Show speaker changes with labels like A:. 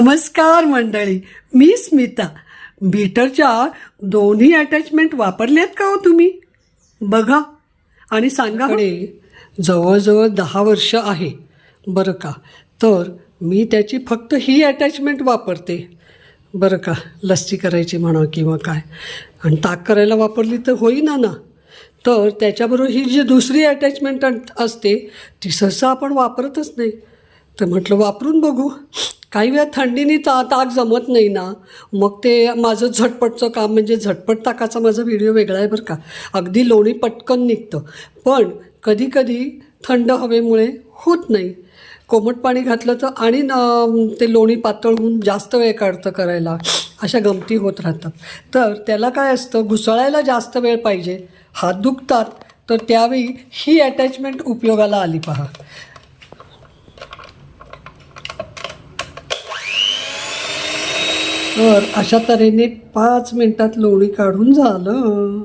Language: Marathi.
A: नमस्कार मंडळी मी स्मिता. बीटरच्या दोन्ही अटॅचमेंट वापरल्यात का हो तुम्ही? बघा. आणि सांगा हो. जवळजवळ दहा वर्ष आहे. बरं का? तर मी त्याची फक्त ही अटॅचमेंट वापरते. बरं का? लस्सी करायची म्हणा किंवा काय. आणि ताक करायला वापरली तर होईना ना. तर त्याच्याबरोबर ही जी दुसरी अटॅचमेंट असते ती सहसा आपण वापरतच नाही. तर म्हटलं वापरून बघू. काही वेळा थंडीने ता ताक जमत नाही ना. मग ते माझं झटपटचं काम म्हणजे झटपट ताकाचा माझा व्हिडिओ वेगळा आहे बरं का. अगदी लोणी पटकन निघतं. पण कधीकधी थंड हवेमुळे होत नाही. कोमट पाणी घातलं तर आणि न- ते लोणी पातळ होऊन जास्त वेळ काढतं करायला. अशा गमती होत राहतात. तर त्याला काय असतं घुसळायला जास्त वेळ पाहिजे. हात दुखतात. तर त्यावेळी ही अटॅचमेंट उपयोगाला आली पहा. तर अशा तऱ्हेने पाच मिनिटात लोणी काढून झालं.